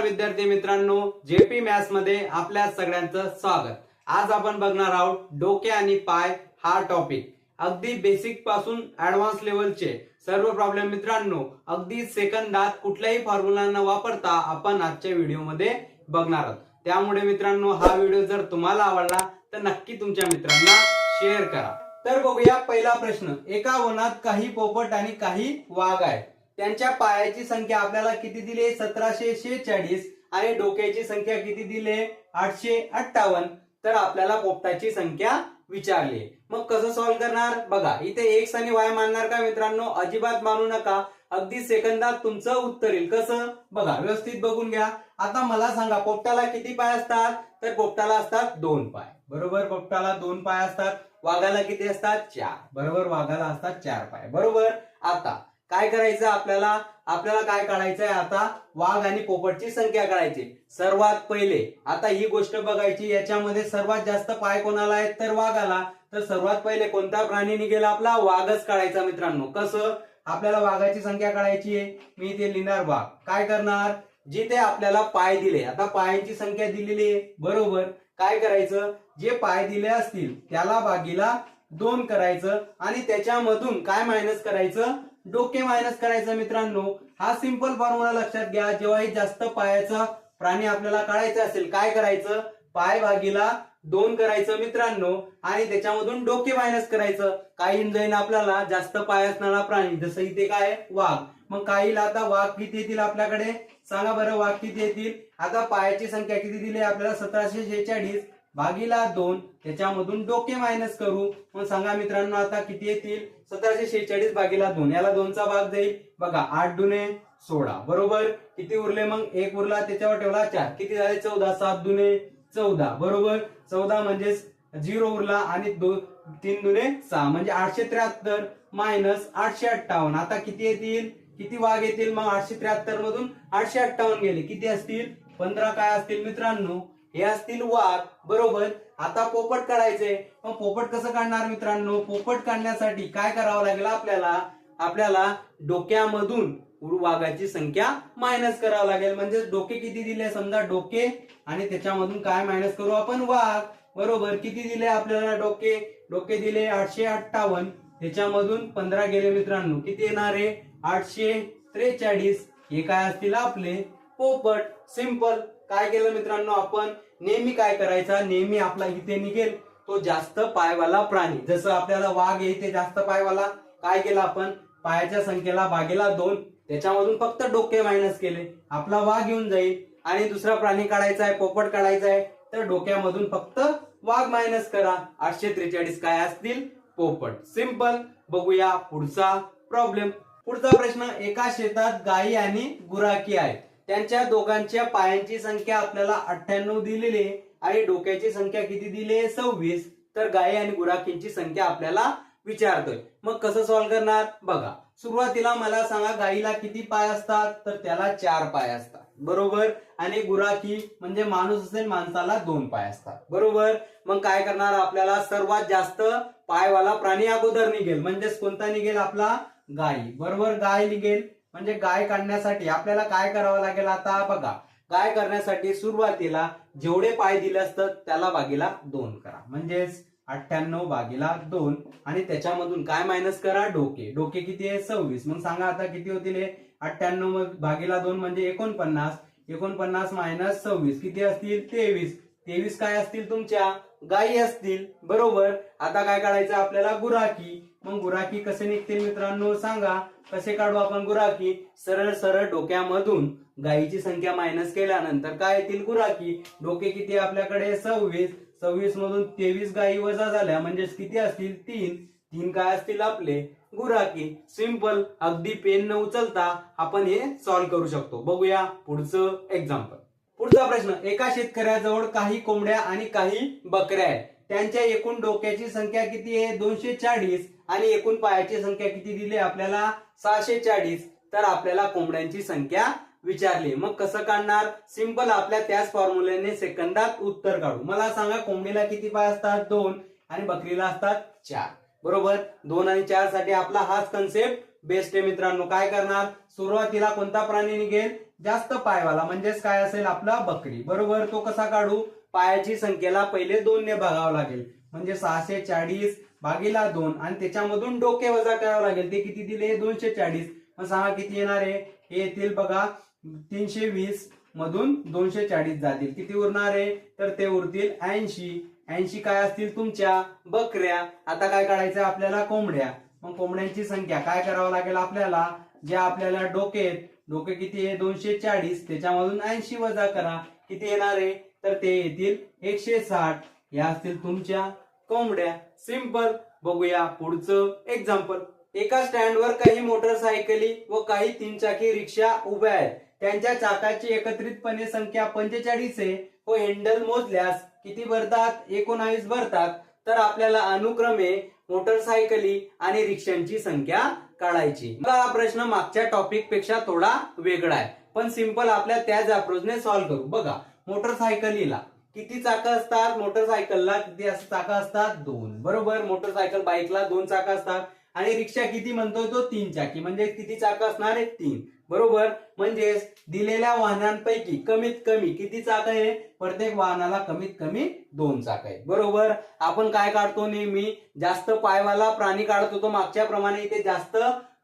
नमस्कार विद्यार्थी मित्रांनो जेपी मॅथ्समध्ये आपल्या सगळ्यांचं स्वागत. आज आपण बघणार आहोत डोके आणि पाय हा टॉपिक अगदी बेसिकपासून ऍडव्हान्स लेवलचे सर्व प्रॉब्लेम मित्रांनो अगदी सेकंदात कुठल्याही फॉर्म्युला न वापरता आपण आजच्या व्हिडिओमध्ये बघणार आहोत. त्यामुळे मित्रांनो हा व्हिडिओ जर तुम्हाला आवडला तर नक्की तुमच्या मित्रांना शेअर करा. तर बघूया पहिला प्रश्न. एका वनात काही पोपट आणि काही वाघ आहेत. त्यांच्या पायाची संख्या आपल्याला किती दिली? सतराशे शेहेचाळीस. आणि डोक्याची संख्या किती दिली? आठशे अठ्ठावन्न. तर आपल्याला पोपटाची संख्या विचारली. मग कसं सॉल्व्ह करणार? बघा इथे एक्स आणि वाय मानणार का मित्रांनो? अजिबात मानू नका. अगदी सेकंदात तुमचं उत्तर येईल. कसं? बघा व्यवस्थित बघून घ्या. आता मला सांगा पोपटाला किती पाय असतात? तर पोपटाला असतात दोन पाय. बरोबर? पोपटाला दोन पाय असतात. वाघाला किती असतात? चार. बरोबर? वाघाला असतात चार पाय. बरोबर? आता काय करायचं आपल्याला? आपल्याला काय काढायचंय आता? वाघ आणि पोपटची संख्या काढायची. सर्वात पहिले आता ही गोष्ट बघायची याच्यामध्ये सर्वात जास्त पाय कोणाला आहेत? तर वाघाला. तर सर्वात पहिले कोणता प्राणी निघेल आपला? वाघच काढायचा मित्रांनो. कसं? आपल्याला वाघाची संख्या काढायची आहे. मी इथे लिहिणार वाघ. काय करणार? जिथे आपल्याला पाय दिले. आता पायांची संख्या दिलेली आहे. बरोबर. काय करायचं? जे पाय दिले असतील त्याला बागीला दोन करायचं आणि त्याच्यामधून काय मायनस करायचं? डोके मायनस करायचं मित्रांनो. हा सिंपल फॉर्म्युला लक्षात घ्या. जेव्हाही जास्त पायाचा प्राणी आपल्याला काढायचा असेल काय करायचं? पाय भागीला दोन करायचं मित्रांनो. आणि त्याच्यामधून डोके मायनस करायचं. काही जाईन आपल्याला जास्त पाय असणारा प्राणी जसं इथे काय वाघ. मग काहीला आता वाघ किती येतील आपल्याकडे? सांगा बरं वाघ किती येतील? आता पायाची संख्या किती दिली आपल्याला? सतराशे शेहेचाळीस. भागीला दोन. त्याच्यामधून डोके मायनस करू. मग सांगा मित्रांनो आता किती येतील? सतराशे शेहेचाळीस भागीला दोन. याला दोनचा भाग जाईल. बघा आठ दुने सोळा. बरोबर? किती उरले मग? एक उरला त्याच्यावर ठेवला चार. किती झाले? चौदा. सात दुने चौदा. बरोबर? चौदा म्हणजेच झिरो उरला आणि दोन तीन दुने सहा. म्हणजे आठशे त्र्याहत्तर मायनस आठशे अठ्ठावन्न. आता किती येतील? किती वाघ येतील? मग आठशे त्र्याहत्तर मधून आठशे अठ्ठावन्न गेले. किती असतील? पंधरा काय असतील मित्रांनो? हे असतील वाघ बरोबर. आता पोपट काढायचे मग पोपट कसं काढणार मित्रांनो? पोपट काढण्यासाठी काय करावं लागेल आपल्याला? आपल्याला डोक्यामधून वाघाची संख्या मायनस करावं लागेल. म्हणजे डोके किती दिले? समजा डोके. आणि त्याच्यामधून काय मायनस करू आपण? वाघ. बरोबर. किती दिले आपल्याला डोके? डोके दिले आठशे अठ्ठावन्न. त्याच्यामधून पंधरा गेले मित्रांनो. किती येणार आहे? आठशे त्रेचाळीस. हे काय असतील आपले? पोपट. सिंपल काय केलं मित्रांनो आपण? नेहमी काय करायचा? नेहमी आपला इथे निघेल. तो जास्त पायवाला प्राणी. जसं आपल्याला वाघ आहे इथे जास्त पायवाला काय केलं आपण? पायाच्या संख्येला बागेला दोन. त्याच्यामधून फक्त डोके मायनस केले. आपला वाघ येऊन जाईल. आणि दुसरा प्राणी काढायचा आहे पोपट काढायचा आहे तर डोक्यामधून फक्त वाघ मायनस करा. आठशे त्रेचाळीस काय असतील? पोपट. सिंपल बघूया पुढचा प्रॉब्लेम पुढचा प्रश्न. एका शेतात गायी आणि गुराखी आहेत. त्यांच्या दोघांच्या पायांची संख्या आपल्याला अठ्ठ्याण्णव दिलेली आहे. आणि डोक्याची संख्या किती दिली आहे? सव्वीस. तर गाई आणि गुराखींची संख्या आपल्याला विचारतोय. मग कसं सॉल्व्ह करणार? बघा. सुरुवातीला मला सांगा गाईला किती पाय असतात? तर त्याला चार पाय असतात. बरोबर? आणि गुराखी म्हणजे माणूस असेल माणसाला दोन पाय असतात. बरोबर? मग काय करणार आपल्याला? सर्वात जास्त पायवाला प्राणी अगोदर निघेल. म्हणजेच कोणता निघेल आपला? गायी बरोबर? गाय निघेल. म्हणजे गाय काढण्यासाठी आपल्याला काय करावं लागेल आता? बघा गाय करण्यासाठी सुरुवातीला जेवढे पाय दिले असतात त्याला भागीला दोन करा. म्हणजेच अठ्ठ्याण्णव भागीला दोन. आणि त्याच्यामधून काय मायनस करा? डोके. डोके किती आहे? सव्वीस. मग सांगा आता किती होतील हे? अठ्ठ्याण्णव भागीला दोन म्हणजे एकोणपन्नास. एकोणपन्नास मायनस सव्वीस. किती असतील? तेवीस. तेवीस काय असतील तुमच्या? गायी असतील. बरोबर. आता काय काढायचं आपल्याला? गुराखी. मग गुराखी कसे निघतील मित्रांनो? सांगा. कसे काढू आपण गुराखी? सरळ सरळ डोक्यामधून गायीची संख्या मायनस केल्यानंतर काय येतील गुराखी? डोके किती आपल्याकडे? सव्वीस. सव्वीस मधून तेवीस गायी वजा झाल्या. म्हणजे किती असतील? तीन. तीन काय असतील आपले? गुराखी. सिंपल अगदी पेन न उचलता आपण हे सॉल्व्ह करू शकतो. बघूया पुढचं एक्झाम्पल पुढचा प्रश्न. एका शेतकऱ्याजवळ काही कोंबड्या आणि काही बकऱ्या आहेत. त्यांच्या एकूण डोक्याची संख्या किती आहे? दोनशे चाळीस. आणि एकूण पायाची संख्या किती दिली आपल्याला? सहाशे चाळीस तर आपल्याला कोंबड्यांची संख्या विचारली. मग कसं काढणार? सिंपल आपल्या त्याच फॉर्म्युलेने सेकंदात उत्तर काढू. मला सांगा कोंबडीला किती पाय असतात? दोन. आणि बकरीला असतात चार. बरोबर? दोन आणि चारसाठी आपला हाच कन्सेप्ट बेस्ट आहे मित्रांनो. काय करणार? सुरुवातीला कोणता प्राणी निघेल? जास्त पायवाला. म्हणजेच काय असेल? आपला बकरी. बरोबर? तो कसा काढू? पायाची संख्येला पहिले दोन ने भागावं लागेल. म्हणजे सहाशे चाळीस भागीला दोन आणि त्याच्यामधून डोके वजा करावं लागेल. ते किती दिले? दोनशे चाळीस. मग सांगा किती येणार आहे? हे येतील बघा. तीनशे वीस मधून दोनशे चाळीस जातील. किती उरणार आहे? तर ते उरतील ऐंशी. ऐंशी काय असतील तुमच्या? बकऱ्या. आता काय काढायचं आपल्याला? कोंबड्या. मग कोंबड्यांची संख्या काय करावं लागेल आपल्याला? जे आपल्याला डोके आहेत. डोके किती आहे? दोनशे चाळीस. त्याच्यामधून ऐंशी वजा करा. किती येणार आहे? तर ते येतील एकशे साठ. या असतील तुमच्या कोंबड्या. सिंपल. बघूया पुढचं एक्झाम्पल एका स्टँडवर काही मोटरसायकली व काही तीन चाकी रिक्षा उभ्या आहेत. त्यांच्या चाकाची एकत्रितपणे संख्या पंचेचाळीस आहे व हँडल मोजल्यास किती भरतात? एकोणावीस भरतात. तर आपल्याला अनुक्रमे मोटरसायकली आणि रिक्षांची संख्या काढायची. हा प्रश्न मागच्या टॉपिकपेक्षा थोडा वेगळा आहे. पण सिंपल आपल्या त्याच अप्रोचने सॉल्व्ह करू. बघा मोटरसायकलीला किती चाकं असतात? मोटरसायकलला किती चाकं असतात? दोन. बरोबर? मोटरसायकल बाईकला दोन चाकं असतात. आणि रिक्षा किती म्हणतोय तो? तीन चाकी. म्हणजे किती चाकं असणार आहे तीन. बरोबर? म्हणजेच दिलेल्या वाहनांपैकी कमीत कमी किती चाक आहे प्रत्येक वाहनाला कमीत कमी दोन चाक आहे बरोबर? आपण काय काढतो नेहमी? जास्त पायवाला प्राणी काढतो तो मागच्या प्रमाणे इथे जास्त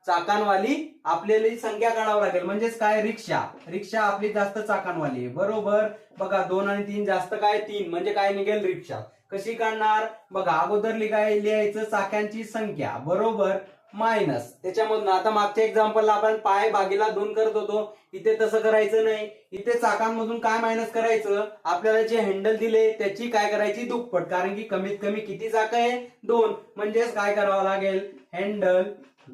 चाकांवाली आपल्याला संख्या काढावं लागेल. म्हणजेच काय? रिक्षा. रिक्षा आपली जास्त चाकांवाली आहे. बरोबर? बघा दोन आणि तीन जास्त काय? तीन. म्हणजे काय निघेल? रिक्षा. कशी काढणार? बघा अगोदर लिहाय लिहायचं चाक्यांची संख्या. बरोबर? मायनस. त्याच्यामधून आता मागच्या एक्झाम्पलला आपण पाय भागीला दोन करत होतो. इथे तसं करायचं नाही. इथे चाकांमधून काय मायनस करायचं? आपल्याला जे हँडल दिले त्याची काय करायची? दुप्पट. कारण की कमीत कमी किती चाक आहे? दोन. म्हणजेच काय करावं लागेल? हँडल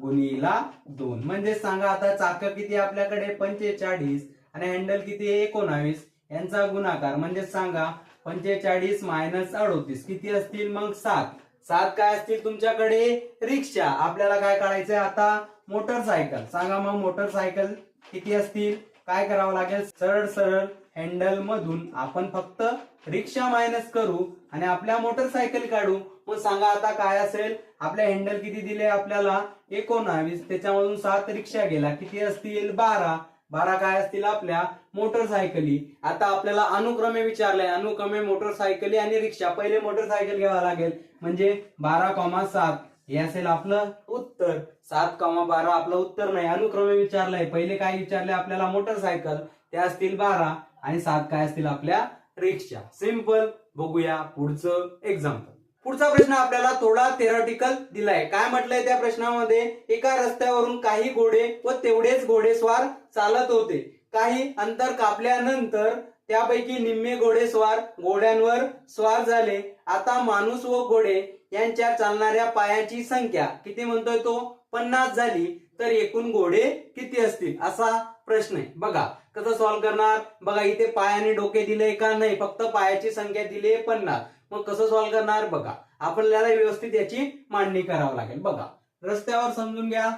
गुणीला दोन. म्हणजे सांगा आता चाक किती आपल्याकडे? पंचेचाळीस. आणि हँडल किती आहे? एकोणावीस. यांचा गुणाकार. म्हणजेच सांगा पंचेचाळीस मायनस अडोतीस. किती असतील? मग सात. सात काय असतील तुमच्याकडे? रिक्षा. आपल्याला काय काढायचंय आता? मोटरसायकल. सांगा मग मोटरसायकल किती असतील? काय करावं लागेल? सरळ सरळ हँडल मधून आपण फक्त रिक्षा मायनस करू आणि आपल्या मोटरसायकल काढू. मग सांगा आता काय असेल? आपल्या हँडल किती दिले आपल्याला? एकोणावीस. त्याच्यामधून सात रिक्षा गेला किती असतील? बारा. बारा काय असतील आपल्या? मोटरसायकली. आता आपल्याला अनुक्रमे विचारलंय. अनुक्रमे मोटरसायकली आणि रिक्षा. पहिले मोटरसायकल घ्यावा लागेल. म्हणजे बारा कॉमा सात. हे असेल आपलं उत्तर. सात कॉमा बारा आपलं उत्तर नाही. अनुक्रमे विचारलंय. पहिले काय विचारले आपल्याला? मोटरसायकल. ते असतील बारा. आणि सात काय असतील आपल्या? रिक्षा. सिंपल. बघूया पुढचं एक्झाम्पल पुढचा प्रश्न आपल्याला थोडा थेरॉटिकल दिलाय. काय म्हटलंय त्या प्रश्नामध्ये? एका रस्त्यावरून काही घोडे व तेवढेच घोडेस्वार चालत होते. काही अंतर कापल्यानंतर त्यापैकी निम्मे घोडेस्वार घोड्यांवर स्वार झाले. आता माणूस व घोडे यांच्या चालणाऱ्या पायाची संख्या किती म्हणतोय तो? पन्नास झाली. तर एकूण घोडे किती असतील? असा प्रश्न आहे. बघा कसं सॉल्व्ह करणार? बघा इथे पायाने डोके दिले का नाही? फक्त पायाची संख्या दिली आहे पन्नास. मग कसं सॉल्व्ह करणार? बघा आपल्याला व्यवस्थित याची मांडणी करावी लागेल. बघा रस्त्यावर समजून घ्या.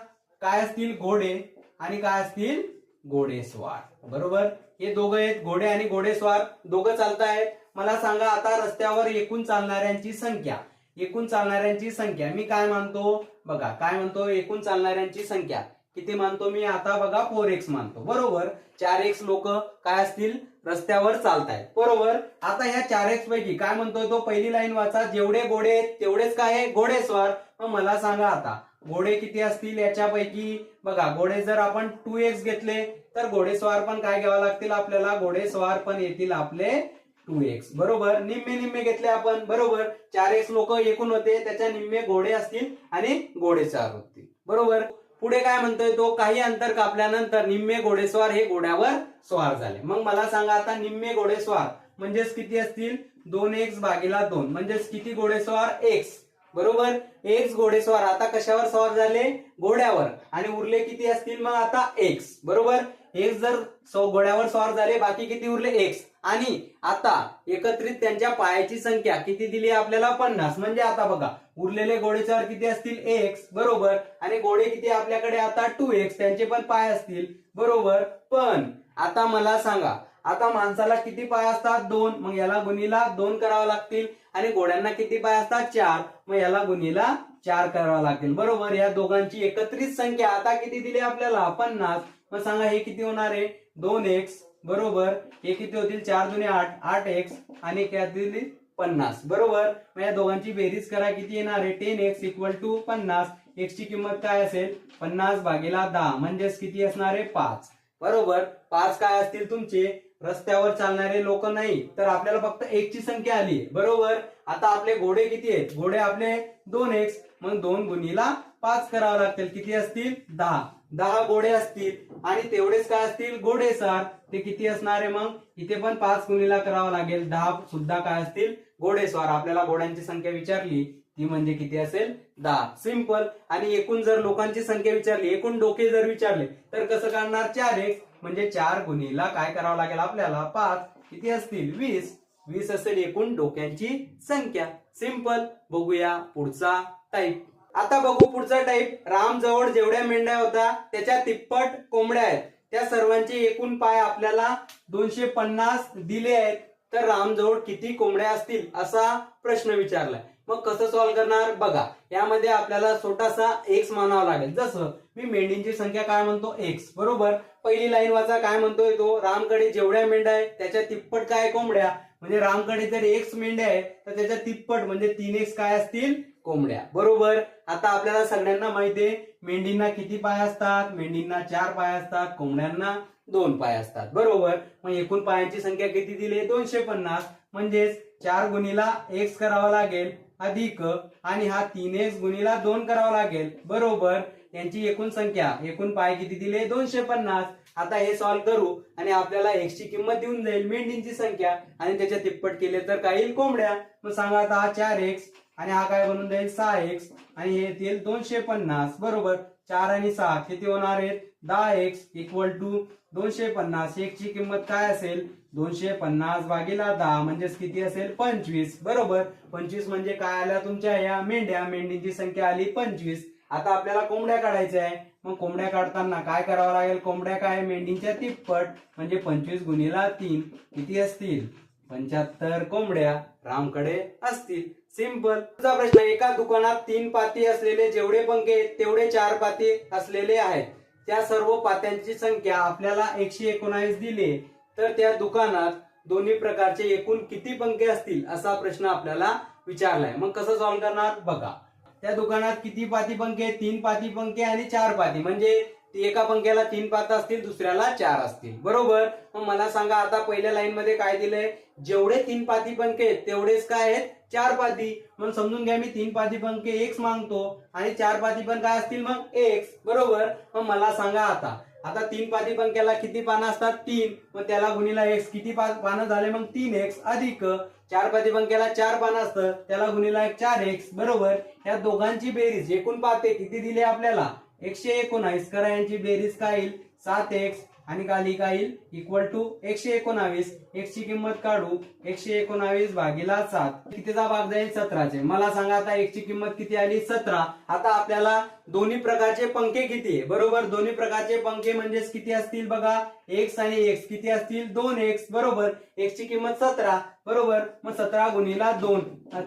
काय असतील? घोडे. आणि काय असतील? घोडेस्वार बरोबर? हे दोघं आहेत घोडे आणि घोडेस्वार दोघं चालतायत. मला सांगा आता रस्त्यावर एकूण चालणाऱ्यांची संख्या. एकूण चालणाऱ्यांची संख्या. मी काय मानतो? बघा काय म्हणतो? एकूण चालणाऱ्यांची संख्या. किती मानतो मी? आता बघा फोर एक्स मानतो. बरोबर? चार एक्स लोक काय असतील? रस्त्यावर चालतायत. बरोबर? आता ह्या चार एक्स पैकी काय म्हणतोय तो? पहिली लाईन वाचा. जेवढे घोडे आहेत तेवढेच काय आहे? घोडेस्वार मग मला सांगा आता. घोडे किती असतील याच्यापैकी बघा घोडे जर आपण टू एक्स घेतले तर घोडेस्वार पण काय घ्यावं लागतील आपल्याला? घोडेस्वार पण येतील आपले टू एक्स बरोबर? निम्मे निम्मे घेतले आपण. बरोबर? चार एक्स लोक एकूण होते त्याच्या निम्मे घोडे असतील आणि घोडेस्वार होतील. बरोबर? पुढे काय म्हणतोय तो? काही अंतर कापल्यानंतर निम्मे घोडेस्वार हे घोड्यावर स्वार झाले. मग मला सांगा आता निम्मे घोडेस्वार म्हणजेच किती असतील? दोन एक्स भागीला दोन. म्हणजेच किती घोडेस्वार एक्स बरोबर? एक्स घोडेस्वार आता कशावर सवार झाले? घोड्यावर. आणि उरले किती असतील मग आता एक्स बरोबर? एक्स जर घोड्यावर सवार झाले बाकी किती उरले? एक्स आणि आता एकत्रित त्यांच्या पायाची संख्या किती दिली आपल्याला? पन्नास. म्हणजे आता बघा उरलेले घोडेस्वार किती असतील? एक्स बरोबर? आणि घोडे किती आपल्याकडे? आता टू एक्स त्यांचे पण पाय असतील. बरोबर? पण आता मला सांगा आता माणसाला किती पाय असतात? दोन. मग याला गुणीला दोन करावा लागतील. आणि घोड्यांना किती पाय असतात? चार. मग याला गुणीला चार करावा लागतील. बरोबर? या दोघांची एकत्रित संख्या आता किती दिली आपल्याला? पन्नास. मग सांगा हे किती होणार आहे? दोन एक्स बरोबर? हे किती होतील? चार जुने आठ. आठ एक्स आणि किती पन्नास. बरोबर? मग या दोघांची बेरीज करा. किती येणार आहे? टेन एक्स इक्वल टू पन्नास. एक्स ची किंमत काय असेल? पन्नास भागीला दहा. म्हणजेच किती असणार आहे? पाच. बरोबर. पाच काय असतील तुमचे? रस्त्यावर चालणारे लोक नाही तर आपल्याला फक्त एक ची संख्या आली बरोबर? आता आपले घोडे किती आहेत? घोडे आपले दोन एक्स मग दोन गुणीला पाच करावं लागतील. किती असतील? दहा. दहा घोडे असतील. आणि तेवढेच काय असतील? घोडे सर. ते किती असणार आहे मग? इथे पण पाच गुणीला करावं लागेल. दहा सुद्धा काय असतील? घोडेस्वार आपल्याला घोड्यांची संख्या विचारली. ती म्हणजे किती असेल? दहा सिंपल आणि एकूण जर लोकांची संख्या विचारली एकूण डोके जर विचारले तर कसं काढणार चार एक्स म्हणजे चार गुणीला काय करावं लागेल आपल्याला? पाच. किती असतील? वीस. वीस असेल एकूण डोक्यांची संख्या. सिंपल बघूया पुढचा टाईप आता बघू पुढचा टाईप राम जवळ जेवढ्या मेंढ्या होत्या त्याच्या तिप्पट कोंबड्या आहेत. त्या सर्वांचे एकूण पाय आपल्याला दोनशे पन्नास दिले आहेत. तर रामजवळ किती कोंबड्या असतील असा प्रश्न विचारलाय. मग कसं सॉल्व्ह करणार? बघा यामध्ये आपल्याला छोटासा एक्स मानावा लागेल. जसं मी मेंढींची संख्या काय म्हणतो? एक्स बरोबर? पहिली लाईन वाचा काय म्हणतोय तो? रामकडे जेवढ्या मेंढ्या आहे त्याच्या तिप्पट काय कोंबड्या? म्हणजे रामकडे जर एक्स मेंढ्या आहे तर त्याच्या तिप्पट म्हणजे तीन एक्स काय असतील? कोंबड्या. बरोबर? आता आपल्याला सगळ्यांना माहिती आहे मेंढींना किती पाय असतात? मेंढींना चार पाय असतात कोंबड्यांना दोन पाय असतात. बरोबर? मग एकूण पायांची संख्या किती दिली? दोनशे पन्नास. म्हणजेच चार गुणीला एक्स करावा लागेल. अधिक आणि हा तीन एक्स गुणीला दोन करावा लागेल. बरोबर? यांची एकूण संख्या एकूण पाय किती दिले? दोनशे पन्नास. आता हे सॉल्व्ह करू आणि आपल्याला एक्सची किंमत देऊन जाईल मेंढींची संख्या. आणि त्याच्या तिप्पट केले तर काही येईल? कोंबड्या. मग सांगा आता हा चार एक्स आणि हा काय बनून जाईल? सहा एक्स आणि हे येतील दोनशे पन्नास. बरोबर? चार आणि सहा किती होणार आहेत? दहा एक्स इक्वल टू दोनशे पन्नास. एक ची किंमत काय असेल? दोनशे पन्नास भागीला दहा म्हणजेच किती असेल? पंचवीस. बरोबर? पंचवीस म्हणजे काय आल्या तुमच्या या मेंढ्या? मेंढींची संख्या आली पंचवीस. आता आपल्याला कोंबड्या काढायच्या आहे. मग कोंबड्या काढताना काय करावं लागेल? कोंबड्या काय? मेंढींच्या तिप्पट म्हणजे पंचवीस गुणीला तीन. किती असतील? पंच्याहत्तर कोंबड्या रामकडे असतील. सिंपल. तुझा प्रश्न एका दुकानात तीन पाती असलेले जेवढे पंखे तेवढे चार पाती असलेले आहेत. त्या सर्व पात्यांची संख्या आपल्याला एकशे एकोणावीस दिली तर त्या दुकानात दोन्ही प्रकारचे एकूण किती पंखे असतील असा प्रश्न आपल्याला विचारलाय. मग कसं सॉल्व्ह करणार? बघा. त्या दुकानात किती पाती पंखे? तीन पाती पंखे आणि चार पाती. म्हणजे एका पंख्याला तीन पात असतील दुसऱ्याला चार असतील. बरोबर? मग मला सांगा आता पहिल्या लाईन मध्ये काय दिलंय? जेवढे तीन पाती पंखे आहेत तेवढेच काय आहेत? चार पाती. मग समजून घ्या मी तीन पाती पंखे एक्स मागतो आणि चार पाती पण काय असतील मग? एक्स बरोबर? मग मला सांगा आता. आता तीन पाती पंख्याला किती पानं असतात? तीन. मग त्याला गुणीला एक्स किती पा- पानं झाले मग? तीन एक्स अधिक. चार पाती पंख्याला चार पानं असतं त्याला गुणीला एक चार एक्स बरोबर? या दोघांची बेरीज एकूण पाते किती दिले आपल्याला? एकशे एकोणावीस. करा यांची बेरीज काय येईल? सात एक्स आणि खाली काय येईल? इक्वल टू एकशे एकोणावीस. एकची किंमत काढू. एकशे एकोणावीस भागीला सात. कितीचा भाग जाईल? सतराचे. मला सांगा आता एकची किंमत किती आली? सतरा. आता आपल्याला दोन्ही प्रकारचे पंखे किती आहे? बरोबर? दोन्ही प्रकारचे पंखे म्हणजेच किती असतील बघा? एक्स आणि एक्स. किती असतील? दोन एक्स. बरोबर? एक्सची किंमत सतरा. बरोबर? मग सतरा गुणीला दोन.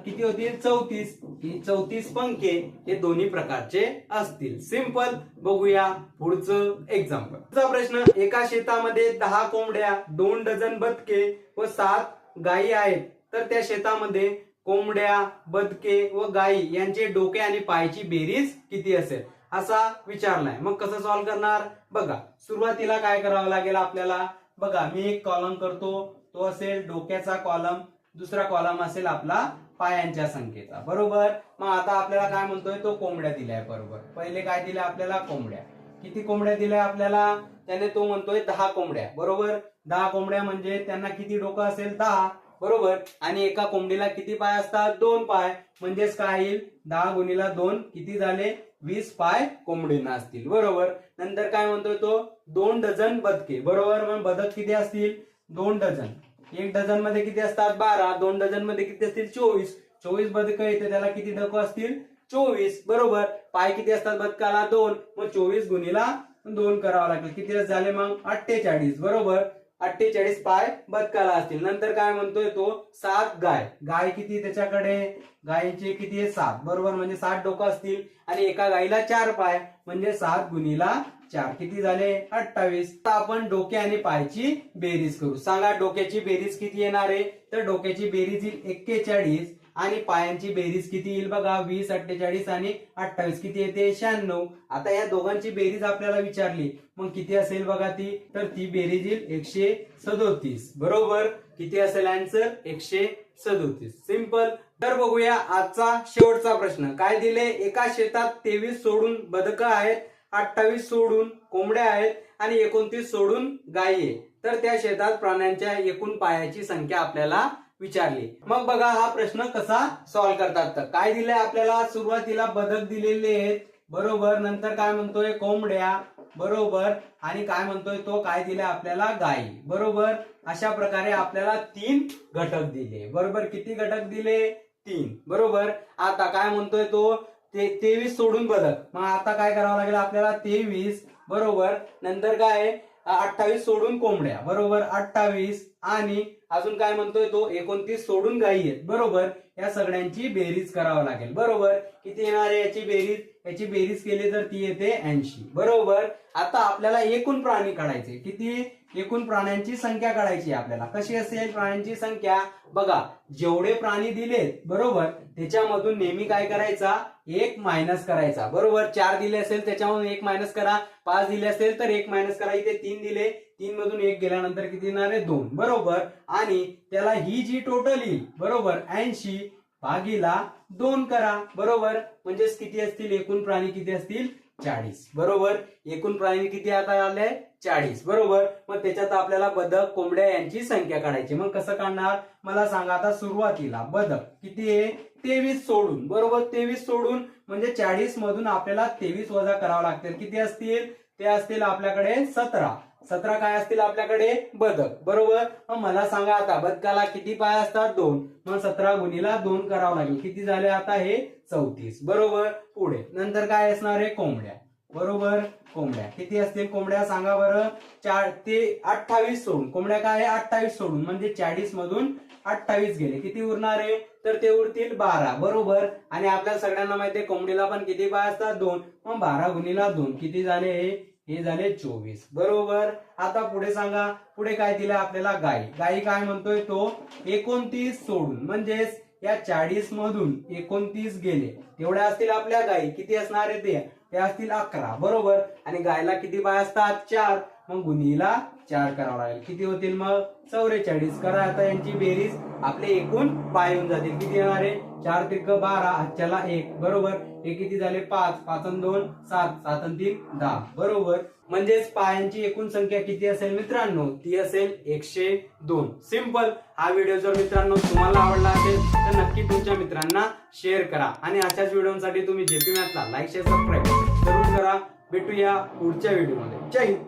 किती होतील चौतीस. ही चौतीस पंखे हे दोन्ही प्रकारचे असतील. सिंपल बघूया पुढचं एक्झाम्पल प्रश्न एका शेतामध्ये दहा कोंबड्या दोन डझन बदके व सात गायी आहेत. तर त्या शेतामध्ये कोंबड्या बदके व गायी यांचे डोके आणि पायाची बेरीज किती असेल? असा विचारलाय मग कसं सॉल्व्ह करणार? बघा. सुरुवातीला काय करावं लागेल आपल्याला? बघा मी एक कॉलम करतो. तो असेल डोक्याचा कॉलम दुसरा कॉलम असेल आपला पायांच्या संख्येचा बरोबर? मग आता आपल्याला काय म्हणतोय? तो कोंबड्या दिलाय. बरोबर. पहिले काय दिलं आपल्याला? कोंबड्या. किती कोंबड्या दिल्या आपल्याला? त्याने तो म्हणतोय दहा कोंबड्या. बरोबर? दहा कोंबड्या म्हणजे त्यांना किती डोकं असेल? दहा. बरोबर? आणि एका कोंबडीला किती पाय असतात? दोन पाय. म्हणजेच काय येईल? दहा गुणीला दोन किती झाले? वीस पाय कोंबडीना असतील. बरोबर? नंतर काय म्हणतोय तो? दोन डझन बदके. बरोबर? मग बदक किती असतील? दोन डझन. एक डझनमध्ये किती असतात? बारा. दोन डझनमध्ये किती असतील? चोवीस. चोवीस बदक येते त्याला किती डोकं असतील? चोवीस. बरोबर. पाय किती असतात? बदकाला दोन. मग चोवीस गुणीला दोन करावं लागेल. किती झाले मग? अठ्ठेचाळीस. बरोबर. अठ्ठेचाळीस पाय बदकाला असतील. नंतर काय म्हणतोय तो? सात गाय. गाय किती त्याच्याकडे? गायीचे किती आहे? सात. बरोबर म्हणजे सात डोकं असतील. आणि एका गायीला चार पाय म्हणजे सात गुणीला चार. किती झाले? अठ्ठावीस. आता आपण डोके आणि पायची बेरीज करू. सांगा डोक्याची बेरीज किती येणार आहे? तर डोक्याची बेरीज येईल एक्केचाळीस. आणि पायांची बेरीज किती येईल बघा? वीस अठ्ठेचाळीस आणि अठ्ठावीस. किती येते? शहाण्णव. आता या दोघांची बेरीज आपल्याला विचारली. मग किती असेल बघा ती? तर ती बेरीज येईल एकशे सदोतीस. बरोबर? किती असेल आन्सर एकशे सदोतीस. सिंपल तर बघूया आजचा शेवटचा प्रश्न. काय दिले? एका शेतात तेवीस सोडून बदक आहेत अठ्ठावीस सोडून कोंबड्या आहेत आणि एकोणतीस सोडून गायी आहे तर त्या शेतात प्राण्यांच्या एकूण पायाची संख्या आपल्याला विचारली. मग बघा हा प्रश्न कसा सॉल्व्ह करतात. तर काय दिलंय आपल्याला? सुरुवातीला बदक दिलेले आहेत. बरोबर. नंतर काय म्हणतोय? कोंबड्या. बरोबर. आणि काय म्हणतोय? तो काय दिलाय आपल्याला? गाई. बरोबर? अशा प्रकारे आपल्याला तीन घटक दिले. बरोबर? किती घटक दिले? तीन. बरोबर? आता काय म्हणतोय तो? ते तेवीस सोडून बदक मग आता काय करावं लागेल आपल्याला? तेवीस. बरोबर? नंतर काय? अठ्ठावीस सोडून कोंबड्या बरोबर? अठ्ठावीस आणि अजून काय म्हणतोय तो? एकोणतीस सोडून गायी आहेत बरोबर? या सगळ्यांची बेरीज करावं लागेल बरोबर? किती येणार आहे याची बेरीज? याची बेरीज केली तर ती येते ऐंशी. बरोबर? आता आपल्याला एकूण प्राणी काढायचे. किती? एकूण प्राण्यांची संख्या काढायची आपल्याला. कशी असेल? प्राण्यांची संख्या. बघा जेवढे प्राणी दिलेत बरोबर? त्याच्यामधून नेहमी काय करायचा? एक मायनस करायचा. बरोबर? चार दिले असेल त्याच्यामधून एक मायनस करा. पाच दिले असेल तर एक मायनस करा. इथे तीन दिले. तीन मधून एक गेल्यानंतर किती येणार आहे? दोन. बरोबर? आणि त्याला ही जी टोटल येईल बरोबर? ऐंशी. भागीला दोन करा बरोबर? म्हणजेच किती असतील? एकूण प्राणी किती असतील? चाळीस. बरोबर? एकूण प्राणी किती आता आले? चाळीस. बरोबर? मग त्याच्यात आपल्याला बदक कोंबड्या यांची संख्या काढायची. मग कसं काढणार? मला सांगा आता सुरुवातीला. बदक. किती आहे? तेवीस सोडून. बरोबर? तेवीस सोडून. म्हणजे चाळीस मधून आपल्याला तेवीस वजा करावं लागतील. किती असतील? ते असतील आपल्याकडे सतरा. सतरा काय असतील आपल्याकडे? बदक. बरोबर? मग मला सांगा आता बदकाला किती पाय असतात? दोन. मग सतरा गुणीला दोन करावं लागेल. किती झाले आता हे? चौतीस. बरोबर? पुढे. नंतर काय असणार आहे? कोंबड्या. बरोबर? कोंबड्या. किती असतील कोंबड्या? सांगा बरं. चार ते अठ्ठावीस सोडून. कोंबड्या काय आहे? अठ्ठावीस सोडून. म्हणजे चाळीस मधून अठ्ठावीस गेले. किती उरणार आहे? तर ते उरतील बारा. बरोबर? आणि आपल्या सगळ्यांना माहिती आहे कोंबडीला पण किती पाय असतात? दोन. मग बारा गुणीला दोन. किती झाले हे? हे झाले चोवीस. बरोबर? आता पुढे सांगा पुढे काय दिलं आपल्याला गाई? गाई काय म्हणतोय तो? एकोणतीस सोडून. म्हणजेच या चाळीस मधून एकोणतीस गेले. तेवढ्या असतील आपल्या गाई. किती असणार आहे ते? ते असतील अकरा. बरोबर? आणि गायला किती बाय असतात? चार. मग गुन्हीला चार करावं लागेल. किती होतील मग? चौवेचाळीस करा आता यांची बेरीज. आपले एकूण पाय येऊन जातील. किती येणार आहे? चार तिरक बारा. आजच्याला एक. बरोबर? हे किती झाले? पाच. पाच दोन सात. सात तीन दहा. बरोबर? म्हणजेच पायांची एकूण संख्या किती असेल मित्रांनो? ती असेल एकशे दोन. सिंपल. हा व्हिडिओ जर मित्रांनो तुम्हाला आवडला असेल तर नक्की तुमच्या मित्रांना शेअर करा. आणि अशाच व्हिडिओसाठी तुम्ही जेपी मॅथला लाईक शेअर सबस्क्राईब जरूर करा. भेटूया पुढच्या व्हिडिओमध्ये. जय हिंद.